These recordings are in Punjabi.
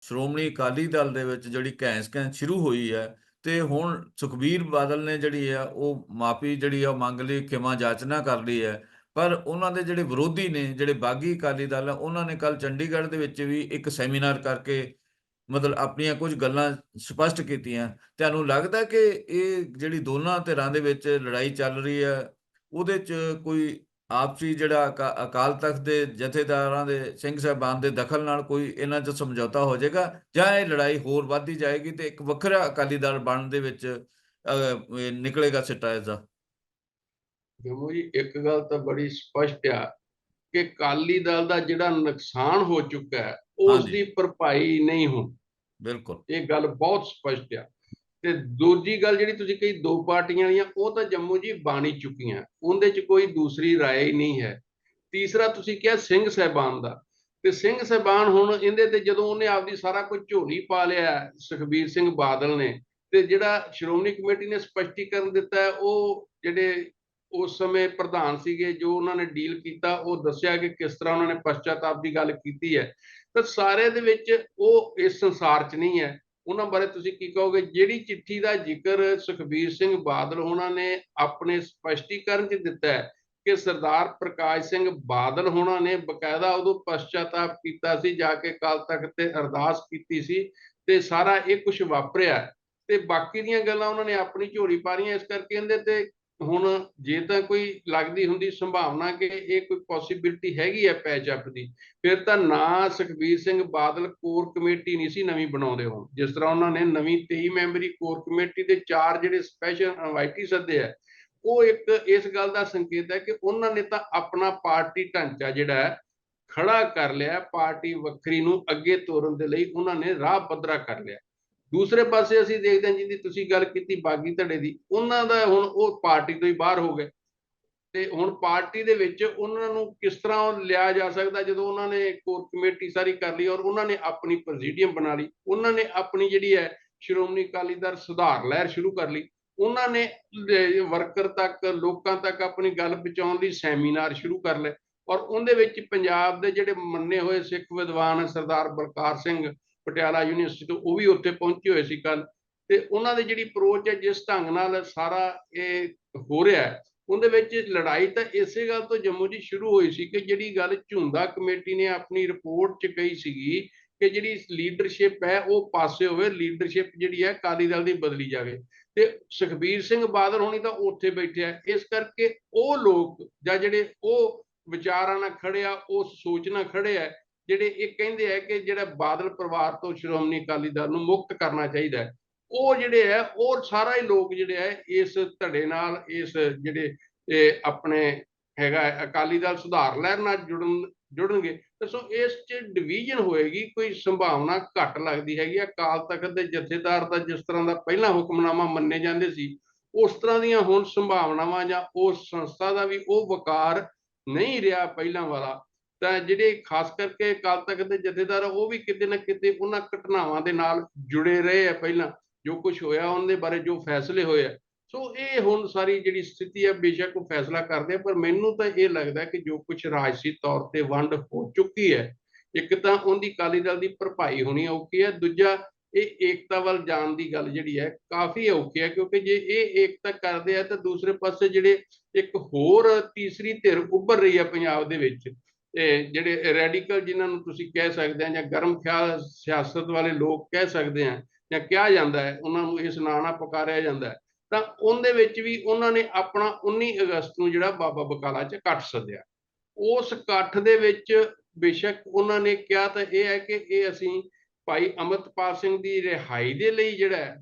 ਸ਼੍ਰੋਮਣੀ ਅਕਾਲੀ ਦਲ ਦੇ ਵਿੱਚ ਜਿਹੜੀ ਘੈਂਸ-ਘੈਂਸ ਸ਼ੁਰੂ ਹੋਈ ਹੈ ਤੇ ਹੁਣ ਸੁਖਬੀਰ ਬਾਦਲ ਨੇ ਜਿਹੜੀ ਆ ਉਹ ਮਾਫੀ ਜਿਹੜੀ ਆ ਉਹ ਮੰਗ ਲਈ, ਖਿਮਾ ਜਾਚਨਾ ਕਰ ਲਈ ਹੈ। ਪਰ ਉਹਨਾਂ ਦੇ ਜਿਹੜੇ ਵਿਰੋਧੀ ਨੇ, ਜਿਹੜੇ ਬਾਗੀ ਅਕਾਲੀ ਦਲ ਆ, ਉਹਨਾਂ ਨੇ ਕੱਲ ਚੰਡੀਗੜ੍ਹ ਦੇ ਵਿੱਚ ਵੀ ਇੱਕ ਸੈਮੀਨਾਰ ਕਰਕੇ ਮਤਲਬ ਆਪਣੀਆਂ ਕੁਝ ਗੱਲਾਂ ਸਪਸ਼ਟ ਕੀਤੀਆਂ। ਤੁਹਾਨੂੰ ਲੱਗਦਾ ਕਿ ਇਹ ਜਿਹੜੀ ਦੋਨਾਂ ਧਿਰਾਂ ਦੇ ਵਿੱਚ ਲੜਾਈ ਚੱਲ ਰਹੀ ਹੈ, ਉਹਦੇ 'ਚ ਕੋਈ ਆਪਸੀ ਜਿਹੜਾ ਅਕਾ- ਅਕਾਲ ਤਖਤ ਦੇ ਜਥੇਦਾਰਾਂ ਦੇ ਸਿੰਘ ਸਾਹਿਬਾਨ ਦੇ ਦਖਲ ਨਾਲ ਕੋਈ ਇਹਨਾਂ 'ਚ ਸਮਝੌਤਾ ਹੋ ਜਾਏਗਾ ਜਾਂ ਇਹ ਲੜਾਈ ਹੋਰ ਵੱਧਦੀ ਜਾਏਗੀ ਤੇ ਇੱਕ ਵੱਖਰਾ ਅਕਾਲੀ ਦਲ ਬਣਨ ਦੇ ਵਿੱਚ ਨਿਕਲੇਗਾ ਸਿੱਟਾ ਇਸਦਾ ਜਮੂ ਜੀ ਇੱਕ ਗੱਲ ਤਾਂ ਬੜੀ ਸਪਸ਼ਟ ਆ ਕਿ ਅਕਾਲੀ ਦਲ ਦਾ ਜਿਹੜਾ ਨੁਕਸਾਨ ਹੋ ਚੁੱਕਾ ਹੈ ਉਸ। ਦੀ ਭਰਪਾਈ ਨਹੀਂ ਹੋਣੀ ਬਿਲਕੁਲ। ਇਹ ਗੱਲ ਬਹੁਤ ਸਪਸ਼ਟ ਆ। ਤੇ ਦੂਜੀ ਗੱਲ ਜਿਹੜੀ ਤੁਸੀਂ ਕਹੀ, ਦੋ ਪਾਰਟੀਆਂ ਵਾਲੀਆਂ ਉਹ ਤਾਂ ਜੰਮੂ ਜੀ ਬਾਣੀ ਚੁੱਕੀਆਂ। ਉਹਦੇ 'ਚ ਕੋਈ ਦੂਸਰੀ ਰਾਏ ਹੀ ਨਹੀਂ ਹੈ। ਤੀਸਰਾ ਤੁਸੀਂ ਕਿਹਾ ਸਿੰਘ ਸਹਿਬਾਨ ਦਾ। ਤੇ ਸਿੰਘ ਸਹਿਬਾਨ ਹੁਣ ਇਹਦੇ ਤੇ ਜਦੋਂ ਉਹਨੇ ਆਪਦੀ ਸਾਰਾ ਕੁਝ ਝੋਲੀ ਪਾ ਲਿਆ ਸੁਖਬੀਰ ਸਿੰਘ ਬਾਦਲ ਨੇ, ਤੇ ਜਿਹੜਾ ਸ਼੍ਰੋਮਣੀ ਕਮੇਟੀ ਨੇ ਸਪਸ਼ਟੀਕਰਨ ਦਿੱਤਾ ਉਹ ਜਿਹੜੇ ਉਸ ਸਮੇਂ ਪ੍ਰਧਾਨ ਸੀਗੇ, ਜੋ ਉਹਨਾਂ ਨੇ ਡੀਲ ਕੀਤਾ, ਉਹ ਦੱਸਿਆ ਕਿ ਕਿਸ ਤਰ੍ਹਾਂ ਉਹਨਾਂ ਨੇ ਪਛਤਾਤਾਪ ਦੀ ਗੱਲ ਕੀਤੀ ਹੈ। ਤਾਂ ਸਾਰੇ ਦੇ ਵਿੱਚ ਉਹ ਇਸ ਸੰਸਾਰ 'ਚ ਨਹੀਂ ਹੈ। ਉਹਨਾਂ ਬਾਰੇ ਤੁਸੀਂ ਕੀ ਕਹੋਗੇ? ਜਿਹੜੀ ਚਿੱਠੀ ਦਾ ਜ਼ਿਕਰ ਸੁਖਬੀਰ ਸਿੰਘ ਬਾਦਲ ਉਹਨਾਂ ਨੇ ਆਪਣੇ ਸਪਸ਼ਟੀਕਰਨ 'ਚ ਦਿੱਤਾ ਹੈ ਕਿ ਸਰਦਾਰ ਪ੍ਰਕਾਸ਼ ਸਿੰਘ ਬਾਦਲ ਹੋਣਾ ਨੇ ਬਕਾਇਦਾ ਉਦੋਂ ਪਛਤਾਤਾਪ ਕੀਤਾ ਸੀ, ਜਾ ਕੇ ਕਾਲ ਤਖਤ ਤੇ ਅਰਦਾਸ ਕੀਤੀ ਸੀ ਤੇ ਸਾਰਾ ਇਹ ਕੁਝ ਵਾਪਰਿਆ ਤੇ ਬਾਕੀ ਦੀਆਂ ਗੱਲਾਂ ਉਹਨਾਂ ਨੇ ਆਪਣੀ ਝੋਲੀ ਪਾਰੀਆਂ ਇਸ ਕਰਕੇ ਇਹਦੇ ਤੇ ਹੁਣ ਜੇ ਤਾਂ ਕੋਈ ਲੱਗਦੀ ਹੁੰਦੀ ਸੰਭਾਵਨਾ ਕਿ ਇਹ ਕੋਈ ਪੋਸਿਬਿਲਿਟੀ ਹੈਗੀ ਹੈ ਪੈਚਅਪ ਦੀ, ਫਿਰ ਤਾਂ ਨਾ ਸੁਖਬੀਰ ਸਿੰਘ ਬਾਦਲ ਕੋਰ ਕਮੇਟੀ ਨਹੀਂ ਸੀ ਨਵੀਂ ਬਣਾਉਂਦੇ ਹੁਣ। ਜਿਸ ਤਰ੍ਹਾਂ ਉਹਨਾਂ ਨੇ ਨਵੀਂ 23 ਮੈਂਬਰੀ ਕੋਰ ਕਮੇਟੀ ਦੇ ਚਾਰ ਜਿਹੜੇ ਸਪੈਸ਼ਲ ਇਨਵਾਈਟੀ ਸੱਦੇ ਆ, ਉਹ ਇੱਕ ਇਸ ਗੱਲ ਦਾ ਸੰਕੇਤ ਹੈ ਕਿ ਉਹਨਾਂ ਨੇ ਤਾਂ ਆਪਣਾ ਪਾਰਟੀ ਢਾਂਚਾ ਜਿਹੜਾ ਹੈ ਖੜਾ ਕਰ ਲਿਆ, ਪਾਰਟੀ ਵੱਖਰੀ ਨੂੰ ਅੱਗੇ ਤੋਰਨ ਦੇ ਲਈ ਉਹਨਾਂ ਨੇ ਰਾਹ ਪੱਧਰਾ ਕਰ ਲਿਆ। ਦੂਸਰੇ ਪਾਸੇ ਅਸੀਂ ਦੇਖਦੇ ਹਾਂ ਜਿਹਦੀ ਤੁਸੀਂ ਗੱਲ ਕੀਤੀ ਬਾਗੀ ਧੜੇ ਦੀ, ਉਹਨਾਂ ਦਾ ਹੁਣ ਉਹ ਪਾਰਟੀ ਤੋਂ ਹੀ ਬਾਹਰ ਹੋ ਗਏ। ਤੇ ਹੁਣ ਪਾਰਟੀ ਦੇ ਵਿੱਚ ਉਹਨਾਂ ਨੂੰ ਕਿਸ ਤਰ੍ਹਾਂ ਲਿਆ ਜਾ ਸਕਦਾ ਜਦੋਂ ਉਹਨਾਂ ਨੇ ਕੋਰ ਕਮੇਟੀ ਸਾਰੀ ਕਰ ਲਈ ਔਰ ਉਹਨਾਂ ਨੇ ਆਪਣੀ ਪ੍ਰੈਜ਼ੀਡੀਅਮ ਬਣਾ ਲਈ, ਉਹਨਾਂ ਨੇ ਆਪਣੀ ਜਿਹੜੀ ਹੈ ਸ਼੍ਰੋਮਣੀ ਅਕਾਲੀ ਦਲ ਸੁਧਾਰ ਲਹਿਰ ਸ਼ੁਰੂ ਕਰ ਲਈ, ਉਹਨਾਂ ਨੇ ਵਰਕਰ ਤੱਕ, ਲੋਕਾਂ ਤੱਕ ਆਪਣੀ ਗੱਲ ਪਹੁੰਚਾਉਣ ਲਈ ਸੈਮੀਨਾਰ ਸ਼ੁਰੂ ਕਰ ਲਏ ਔਰ ਉਹਦੇ ਵਿੱਚ ਪੰਜਾਬ ਦੇ ਜਿਹੜੇ ਮੰਨੇ ਹੋਏ ਸਿੱਖ ਵਿਦਵਾਨ ਸਰਦਾਰ ਬਲਕਾਰ ਸਿੰਘ ਪਟਿਆਲਾ ਯੂਨੀਵਰਸਿਟੀ ਤੋਂ ਉਹ ਵੀ ਉੱਥੇ ਪਹੁੰਚੇ ਹੋਏ ਸੀ ਕੱਲ ਤੇ ਉਹਨਾਂ ਦੀ ਜਿਹੜੀ ਅਪਰੋਚ ਹੈ, ਜਿਸ ਢੰਗ ਨਾਲ ਸਾਰਾ ਇਹ ਹੋ ਰਿਹਾ ਹੈ, ਉਹਦੇ ਵਿੱਚ ਲੜਾਈ ਤਾਂ ਇਸੇ ਗੱਲ ਤੋਂ ਜੰਮੂ ਜੀ ਸ਼ੁਰੂ ਹੋਈ ਸੀ ਕਿ ਜਿਹੜੀ ਗੱਲ ਝੁੰਦਾ ਕਮੇਟੀ ਨੇ ਆਪਣੀ ਰਿਪੋਰਟ 'ਚ ਕਹੀ ਸੀਗੀ ਕਿ ਜਿਹੜੀ ਲੀਡਰਸ਼ਿਪ ਹੈ, ਉਹ ਪਾਸੇ ਹੋਵੇ ਲੀਡਰਸ਼ਿਪ ਜਿਹੜੀ ਹੈ, ਅਕਾਲੀ ਦਲ ਦੀ ਬਦਲੀ ਜਾਵੇ। ਤੇ ਸੁਖਬੀਰ ਸਿੰਘ ਬਾਦਲ ਹੋਣੀ ਤਾਂ ਉੱਥੇ ਬੈਠੇ ਆ। ਇਸ ਕਰਕੇ ਉਹ ਲੋਕ ਜਾਂ ਜਿਹੜੇ ਉਹ ਵਿਚਾਰਾਂ ਨਾਲ ਖੜੇ ਆ ਉਸ ਸੋਚ ਨਾਲ ਖੜੇ ਆ ਜਿਹੜੇ ਇਹ ਕਹਿੰਦੇ ਆ ਕਿ ਜਿਹੜਾ ਬਾਦਲ ਪਰਿਵਾਰ ਤੋਂ ਸ਼੍ਰੋਮਣੀ ਅਕਾਲੀ ਦਲ ਨੂੰ ਮੁਕਤ ਕਰਨਾ ਚਾਹੀਦਾ ਹੈ, ਉਹ ਜਿਹੜੇ ਹੈ ਉਹ ਸਾਰਾ ਹੀ ਲੋਕ ਜਿਹੜੇ ਹੈ ਇਸ ਧੜੇ ਨਾਲ, ਇਸ ਜਿਹੜੇ ਆਪਣੇ ਹੈਗਾ ਅਕਾਲੀ ਦਲ ਸੁਧਾਰ ਲਹਿਰ ਨਾਲ ਜੁੜਨ, ਜੁੜਨਗੇ, ਤਾਂ ਸੋ ਇਸ ਚ ਡਿਵੀਜ਼ਨ ਹੋਏਗੀ, ਕੋਈ ਸੰਭਾਵਨਾ ਘੱਟ ਲੱਗਦੀ ਹੈਗੀ ਆ। ਅਕਾਲ ਤਖਤ ਦੇ ਜਥੇਦਾਰ ਦਾ ਜਿਸ ਤਰ੍ਹਾਂ ਦਾ ਪਹਿਲਾਂ ਹੁਕਮਨਾਮਾ ਮੰਨੇ ਜਾਂਦੇ ਸੀ, ਉਸ ਤਰ੍ਹਾਂ ਦੀਆਂ ਹੁਣ ਸੰਭਾਵਨਾਵਾਂ ਜਾਂ ਉਸ ਸੰਸਥਾ ਦਾ ਵੀ ਉਹ ਵਕਾਰ ਨਹੀਂ ਰਿਹਾ ਪਹਿਲਾਂ ਵਾਲਾ। ਤਾਂ ਜਿਹੜੇ ਖਾਸ ਕਰਕੇ ਅਕਾਲ ਤਖਤ ਦੇ ਜਥੇਦਾਰ ਉਹ ਵੀ ਕਿਤੇ ਨਾ ਕਿਤੇ ਉਹਨਾਂ ਘਟਨਾਵਾਂ ਦੇ ਨਾਲ ਜੁੜੇ ਰਹੇ ਆ ਪਹਿਲਾਂ, ਜੋ ਕੁਝ ਹੋਇਆ ਉਹਨਾਂ ਬਾਰੇ, ਜੋ ਫੈਸਲੇ ਹੋਏ ਆ। ਸੋ ਇਹ ਹੁਣ ਸਾਰੀ ਜਿਹੜੀ ਸਥਿਤੀ ਹੈ ਬੇਸ਼ੱਕ ਉਹ ਫੈਸਲਾ ਕਰਦੇ ਆ, ਪਰ ਮੈਨੂੰ ਤਾਂ ਇਹ ਲੱਗਦਾ ਕਿ ਜੋ ਕੁਝ ਰਾਜਸੀ ਤੌਰ ਤੇ ਵੰਡ ਹੋ ਚੁੱਕੀ ਹੈ, ਇੱਕ ਤਾਂ ਉਹਦੀ ਅਕਾਲੀ ਦਲ ਦੀ ਭਰਪਾਈ ਹੋਣੀ ਔਖੀ ਹੈ, ਦੂਜਾ ਇਹ ਏਕਤਾ ਵੱਲ ਜਾਣ ਦੀ ਗੱਲ ਜਿਹੜੀ ਹੈ, ਕਾਫੀ ਔਖੀ ਹੈ, ਕਿਉਂਕਿ ਜੇ ਇਹ ਏਕਤਾ ਕਰਦੇ ਆ ਤਾਂ ਦੂਸਰੇ ਪਾਸੇ ਜਿਹੜੇ ਇੱਕ ਹੋਰ ਤੀਸਰੀ ਧਿਰ ਉੱਭਰ ਰਹੀ ਹੈ ਪੰਜਾਬ ਦੇ ਵਿੱਚ ਇਹ ਜਿਹੜੇ ਰੈਡੀਕਲ ਜਿਨ੍ਹਾਂ ਨੂੰ ਤੁਸੀਂ ਕਹਿ ਸਕਦੇ ਆ ਜਾਂ ਗਰਮ ਖਿਆਲ ਸਿਆਸਤ ਵਾਲੇ ਲੋਕ ਕਹਿ ਸਕਦੇ ਆ ਜਾਂ ਕਿਹਾ ਜਾਂਦਾ ਹੈ, ਉਹਨਾਂ ਨੂੰ ਇਸ ਨਾਂ ਨਾਲ ਪੁਕਾਰਿਆ ਜਾਂਦਾ ਤਾਂ ਉਹਦੇ ਵਿੱਚ ਵੀ ਉਹਨਾਂ ਨੇ ਆਪਣਾ 19 ਅਗਸਤ ਨੂੰ ਜਿਹੜਾ ਬਾਬਾ ਬਕਾਲਾ 'ਚ ਇਕੱਠ ਸੱਦਿਆ। ਉਸ ਇਕੱਠ ਦੇ ਵਿੱਚ ਬੇਸ਼ੱਕ ਉਹਨਾਂ ਨੇ ਕਿਹਾ ਤਾਂ ਇਹ ਹੈ ਕਿ ਇਹ ਅਸੀਂ ਭਾਈ ਅਮਰਤਪਾਲ ਸਿੰਘ ਦੀ ਰਿਹਾਈ ਦੇ ਲਈ ਜਿਹੜਾ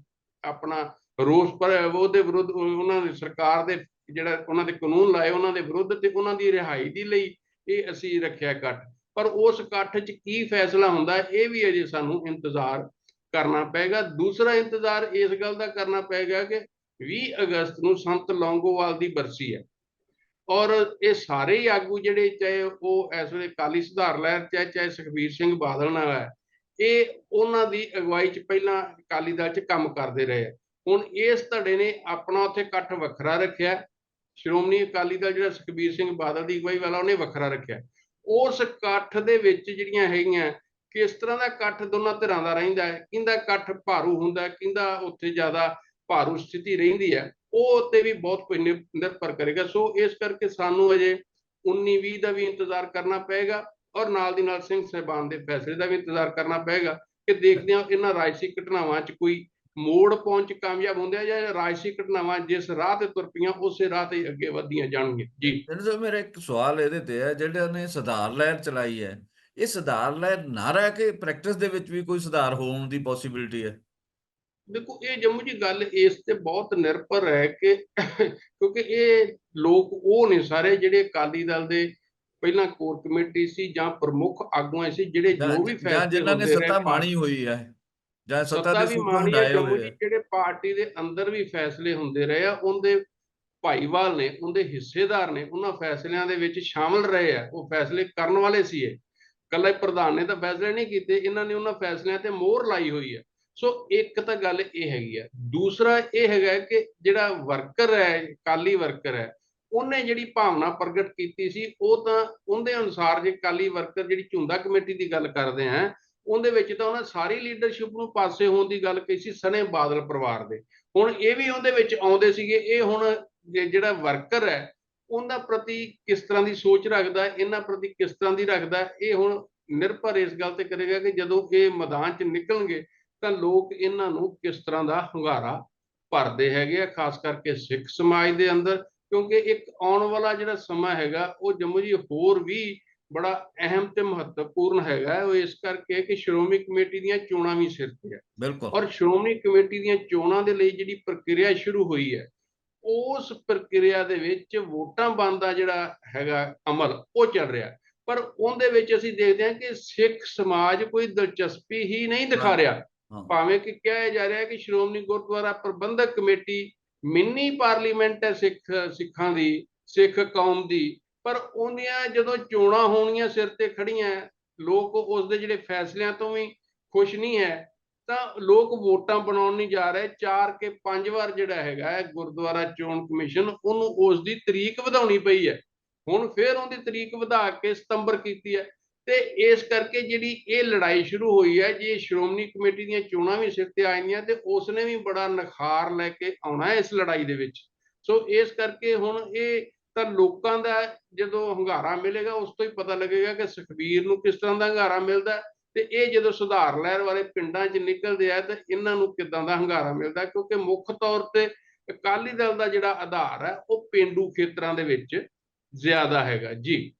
ਆਪਣਾ ਰੋਸ ਪਰ ਉਹਦੇ ਵਿਰੁੱਧ ਉਹਨਾਂ ਨੇ ਸਰਕਾਰ ਦੇ ਜਿਹੜਾ ਉਹਨਾਂ ਦੇ ਕਾਨੂੰਨ ਲਾਏ ਉਹਨਾਂ ਦੇ ਵਿਰੁੱਧ ਤੇ ਉਹਨਾਂ ਦੀ ਰਿਹਾਈ ਦੇ ਲਈ ਇਹ ਅਸੀਂ ਰੱਖਿਆ ਇਕੱਠ। ਪਰ ਉਸ ਇਕੱਠ 'ਚ ਕੀ ਫੈਸਲਾ ਹੁੰਦਾ, ਇਹ ਵੀ ਅਜੇ ਸਾਨੂੰ ਇੰਤਜ਼ਾਰ ਕਰਨਾ ਪਏਗਾ। ਦੂਸਰਾ ਇੰਤਜ਼ਾਰ ਇਸ ਗੱਲ ਦਾ ਕਰਨਾ ਪਏਗਾ ਕਿ 20 ਅਗਸਤ ਨੂੰ ਸੰਤ ਲੌਂਗੋਵਾਲ ਦੀ ਬਰਸੀ ਹੈ। ਔਰ ਇਹ ਸਾਰੇ ਹੀ ਆਗੂ ਜਿਹੜੇ ਚਾਹੇ ਉਹ ਇਸ ਵੇਲੇ ਕਾਲੀ ਸੁਧਾਰ ਲਹਿਰ ਚਾਹੇ ਚਾਹੇ ਸੁਖਬੀਰ ਸਿੰਘ ਬਾਦਲ ਨਾਲ ਹੈ, ਇਹ ਉਹਨਾਂ ਦੀ ਅਗਵਾਈ 'ਚ ਪਹਿਲਾਂ ਅਕਾਲੀ ਦਲ 'ਚ ਕੰਮ ਕਰਦੇ ਰਹੇ। ਆ। ਹੁਣ ਇਸ ਧੜੇ ਨੇ ਆਪਣਾ ਉੱਥੇ ਇਕੱਠ ਵੱਖਰਾ ਰੱਖਿਆ। ਸ਼੍ਰੋਮਣੀ ਅਕਾਲੀ ਦਲ ਜਿਹੜਾ ਸੁਖਬੀਰ ਸਿੰਘ ਬਾਦਲ ਦੀ ਅਗਵਾਈ ਵਾਲਾ ਉਹਨੇ ਵੱਖਰਾ ਰੱਖਿਆ। ਉਸ ਇਕੱਠ ਦੇ ਵਿੱਚ ਜਿਹੜੀਆਂ ਹੈਗੀਆਂ, ਕਿਸ ਤਰ੍ਹਾਂ ਦਾ ਇਕੱਠ ਦੋਨਾਂ ਧਿਰਾਂ ਦਾ ਰਹਿੰਦਾ ਹੈ ਕਿੰਦਾ ਇਕੱਠ ਭਾਰੂ ਹੁੰਦਾ ਹੈ ਕਿੰਦਾ ਉੱਥੇ ਜ਼ਿਆਦਾ ਭਾਰੂ ਸਥਿਤੀ ਰਹਿੰਦੀ ਹੈ, ਉਹ ਉੱਤੇ ਵੀ ਬਹੁਤ ਕੁਝ ਨਿਰ- ਨਿਰਭਰ ਕਰੇਗਾ। ਸੋ ਇਸ ਕਰਕੇ ਸਾਨੂੰ ਅਜੇ 19 20 ਦਾ ਵੀ ਇੰਤਜ਼ਾਰ ਕਰਨਾ ਪਏਗਾ ਔਰ ਨਾਲ ਦੀ ਨਾਲ ਸਿੰਘ ਸਾਹਿਬਾਨ ਦੇ ਫੈਸਲੇ ਦਾ ਵੀ ਇੰਤਜ਼ਾਰ ਕਰਨਾ ਪਏਗਾ ਕਿ ਦੇਖਦੇ ਹਾਂ ਇਹਨਾਂ ਰਾਜਸੀ ਘਟਨਾਵਾਂ 'ਚ ਕੋਈ ਮੋੜ ਪਹੁੰਚ ਕਾਮਯਾਬ ਹੁੰਦੇ ਆ ਜਾਂ ਰਾਜਸੀ ਘਟਨਾਵਾਂ ਜਿਸ ਰਾਹ ਤੇ ਤੁਰ ਪਈਆਂ ਉਸੇ ਰਾਹ ਤੇ ਹੀ ਅੱਗੇ ਵਧੀਆਂ ਜਾਣਗੀਆਂ। ਜੀ। ਸਾਹਿਬ ਮੇਰਾ ਇੱਕ ਸਵਾਲ ਇਹਦੇ ਤੇ ਹੈ ਜਿਹੜੇ ਉਹਨੇ ਸੁਧਾਰ ਲਹਿਰ ਚਲਾਈ ਹੈ ਇਹ ਸੁਧਾਰ ਲਹਿਰ ਨਾ ਰਹਿ ਕੇ ਪ੍ਰੈਕਟਿਸ ਦੇ ਵਿੱਚ ਵੀ ਕੋਈ ਸੁਧਾਰ ਹੋਣ ਦੀ ਪੋਸਿਬਿਲਿਟੀ ਹੈ? ਦੇਖੋ ਇਹ ਜੰਮੂ ਜੀ ਗੱਲ ਇਸ ਤੇ ਬਹੁਤ ਨਿਰਭਰ ਹੈ ਕਿ ਕਿਉਂਕਿ ਇਹ ਲੋਕ ਉਹ ਨੇ ਸਾਰੇ ਜਿਹੜੇ ਅਕਾਲੀ ਦਲ ਦੇ ਪਹਿਲਾਂ ਕੋਰ ਕਮੇਟੀ ਸੀ ਜਾਂ ਪ੍ਰਮੁੱਖ ਆਗੂਆਂ ਸੀ ਜਿਹੜੇ ਜਾਂ ਜੋ ਵੀ ਜਾਂ ਫੈਸਲੇ ਜਿਨ੍ਹਾਂ ਨੇ ਸੱਤਾ ਮਾਣੀ ਹੋਈ ਹੈ। ਜਾਂ ਸੱਤਾ ਦੇ ਸੂਤਰ ਮਾਣੀ ਹੈ ਹੰਡਾਏ ਜੰਮੂ ਹੋਏ ਜਿਹੜੇ ਪਾਰਟੀ ਦੇ ਅੰਦਰ ਵੀ ਫੈਸਲੇ ਹੁੰਦੇ ਰਹੇ ਆ ਉਹਦੇ ਭਾਈਵਾਲ ਨੇ ਉਹਦੇ ਹਿੱਸੇਦਾਰ ਨੇ ਉਹਨਾਂ ਫੈਸਲਿਆਂ ਦੇ ਵਿੱਚ ਸ਼ਾਮਲ ਰਹੇ ਆ। ਉਹ ਫੈਸਲੇ ਕਰਨ ਵਾਲੇ ਸੀ ਇਹ। ਕੱਲਾ ਪ੍ਰਧਾਨ ਨੇ ਤਾਂ ਫੈਸਲੇ ਨਹੀਂ ਕੀਤੇ ਇਹਨਾਂ ਨੇ ਉਹਨਾਂ ਫੈਸਲਿਆਂ ਤੇ ਮੋਹਰ ਲਾਈ ਹੋਈ ਹੈ ਸੋ ਇੱਕ ਤਾਂ ਗੱਲ ਇਹ ਹੈਗੀ ਹੈ ਦੂਸਰਾ ਇਹ ਹੈਗਾ ਕਿ ਜਿਹੜਾ ਵਰਕਰ ਹੈ ਕਾਲੀ ਵਰਕਰ ਹੈ ਉਹਨੇ ਜਿਹੜੀ ਭਾਵਨਾ ਪ੍ਰਗਟ ਕੀਤੀ ਸੀ ਉਹ ਤਾਂ ਉਹਦੇ ਅਨੁਸਾਰ ਜੇ ਕਾਲੀ ਵਰਕਰ ਜਿਹੜੀ ਝੁੰਦਾ ਕਮੇਟੀ ਦੀ ਗੱਲ ਕਰਦੇ ਆ ਉਹਦੇ ਵਿੱਚ ਤਾਂ ਉਹਨਾਂ ਸਾਰੀ ਲੀਡਰਸ਼ਿਪ ਨੂੰ ਪਾਸੇ ਹੋਣ ਦੀ ਗੱਲ ਕਹੀ ਸੀ ਸਣੇ ਬਾਦਲ ਪਰਿਵਾਰ ਦੇ। ਹੁਣ ਇਹ ਵੀ ਉਹਦੇ ਵਿੱਚ ਆਉਂਦੇ ਸੀਗੇ, ਇਹ ਹੁਣ ਜਿਹੜਾ ਵਰਕਰ ਹੈ ਉਹਨਾਂ ਪ੍ਰਤੀ ਕਿਸ ਤਰ੍ਹਾਂ ਦੀ ਸੋਚ ਰੱਖਦਾ, ਇਹਨਾਂ ਪ੍ਰਤੀ ਕਿਸ ਤਰ੍ਹਾਂ ਦੀ ਰੱਖਦਾ, ਇਹ ਹੁਣ ਨਿਰਭਰ ਇਸ ਗੱਲ ਤੇ ਕਰੇਗਾ ਕਿ ਜਦੋਂ ਇਹ ਮੈਦਾਨ 'ਚ ਨਿਕਲਣਗੇ, ਤਾਂ ਲੋਕ ਇਹਨਾਂ ਨੂੰ ਕਿਸ ਤਰ੍ਹਾਂ ਦਾ ਹੁੰਗਾਰਾ ਭਰਦੇ ਹੈਗੇ ਆ, ਖਾਸ ਕਰਕੇ ਸਿੱਖ ਸਮਾਜ ਦੇ ਅੰਦਰ, ਕਿਉਂਕਿ ਇੱਕ ਆਉਣ ਵਾਲਾ ਜਿਹੜਾ ਸਮਾਂ ਹੈਗਾ, ਉਹ ਜੰਮੂ ਜੀ ਹੋਰ ਵੀ ਬੜਾ ਅਹਿਮ ਤੇ ਮਹੱਤਵਪੂਰਨ ਹੈਗਾ। ਉਹ ਇਸ ਕਰਕੇ ਕਿ ਸ਼੍ਰੋਮਣੀ ਕਮੇਟੀ ਦੀਆਂ ਚੋਣਾਂ ਵੀ ਸਿਰ ਤੇ ਹੈ ਬਿਲਕੁਲ ਔਰ ਸ਼੍ਰੋਮਣੀ ਕਮੇਟੀ ਦੀਆਂ ਚੋਣਾਂ ਦੇ ਲਈ ਜਿਹੜੀ ਪ੍ਰਕਿਰਿਆ ਸ਼ੁਰੂ ਹੋਈ ਹੈ ਉਸ ਪ੍ਰਕਿਰਿਆ ਦੇ ਵਿੱਚ ਵੋਟਾਂ ਪਾਉਣ ਦਾ ਜਿਹੜਾ ਹੈਗਾ ਅਮਲ ਉਹ ਚੱਲ ਰਿਹਾ। ਪਰ ਉਹਦੇ ਵਿੱਚ ਅਸੀਂ ਦੇਖਦੇ ਹਾਂ ਕਿ ਸਿੱਖ ਸਮਾਜ ਕੋਈ ਦਿਲਚਸਪੀ ਹੀ ਨਹੀਂ ਦਿਖਾ ਰਿਹਾ ਭਾਵੇਂ ਕਿ ਕਿਹਾ ਜਾ ਰਿਹਾ ਹੈ ਕਿ Shiromani Gurdwara Parbandhak committee mini parliament ਹੈ ਸਿੱਖ ਸਿੱਖਾਂ ਦੀ ਸਿੱਖ ਕੌਮ ਦੀ ਪਰ ਉਹਦੀਆਂ ਜਦੋਂ ਚੋਣਾਂ ਹੋਣੀਆਂ ਸਿਰ ਤੇ ਖੜੀਆਂ ਲੋਕ ਉਸ ਦੇ ਜਿਹੜੇ ਫੈਸਲਿਆਂ ਤੋਂ ਵੀ ਖੁਸ਼ ਨਹੀਂ ਹੈ, ਤਾਂ ਲੋਕ ਵੋਟਾਂ ਬਣਾਉਣ ਨਹੀਂ ਜਾ ਰਹੇ। ਚਾਰ ਕੇ ਪੰਜ ਵਾਰ ਜਿਹੜਾ ਹੈਗਾ ਹੈ, ਗੁਰਦੁਆਰਾ ਚੋਣ ਕਮਿਸ਼ਨ ਉਹਨੂੰ ਉਸ ਦੀ ਤਰੀਕ ਵਧਾਉਣੀ ਪਈ ਹੈ। ਹੁਣ ਫਿਰ ਉਹਦੀ ਤਰੀਕ ਵਧਾ ਕੇ ਸਤੰਬਰ ਕੀਤੀ ਹੈ। ਤੇ ਇਸ ਕਰਕੇ ਜਿਹੜੀ ਇਹ ਲੜਾਈ ਸ਼ੁਰੂ ਹੋਈ ਹੈ, ਜੇ ਸ਼੍ਰੋਮਣੀ ਕਮੇਟੀ ਦੀਆਂ ਚੋਣਾਂ ਵੀ ਸਿਰ ਤੇ ਆਈਆਂ ਤੇ ਉਸ ਨੇ ਵੀ ਬੜਾ ਨਖਾਰ ਲੈ ਕੇ ਆਉਣਾ ਹੈ ਇਸ ਲੜਾਈ ਦੇ ਵਿੱਚ। ਸੋ ਇਸ ਕਰਕੇ ਹੁਣ ਇਹ ਤਾਂ ਲੋਕਾਂ ਦਾ ਜਦੋਂ ਹੰਗਾਰਾ ਮਿਲੇਗਾ, ਉਸ ਤੋਂ ਹੀ ਪਤਾ ਲੱਗੇਗਾ ਕਿ ਸੁਖਬੀਰ ਨੂੰ ਕਿਸ ਤਰ੍ਹਾਂ ਦਾ ਹੰਗਾਰਾ ਮਿਲਦਾ ਤੇ ਇਹ ਜਦੋਂ ਸੁਧਾਰ ਲਹਿਰ ਵਾਲੇ ਪਿੰਡਾਂ 'ਚ ਨਿਕਲਦੇ ਆ ਤਾਂ ਇਹਨਾਂ ਨੂੰ ਕਿਦਾਂ ਦਾ ਹੰਗਾਰਾ ਮਿਲਦਾ ਕਿਉਂਕਿ ਮੁੱਖ ਤੌਰ ਤੇ ਅਕਾਲੀ ਦਲ ਦਾ ਜਿਹੜਾ ਆਧਾਰ ਹੈ, ਉਹ ਪਿੰਡੂ ਖੇਤਰਾਂ ਦੇ ਵਿੱਚ ਜ਼ਿਆਦਾ ਹੈਗਾ। ਜੀ।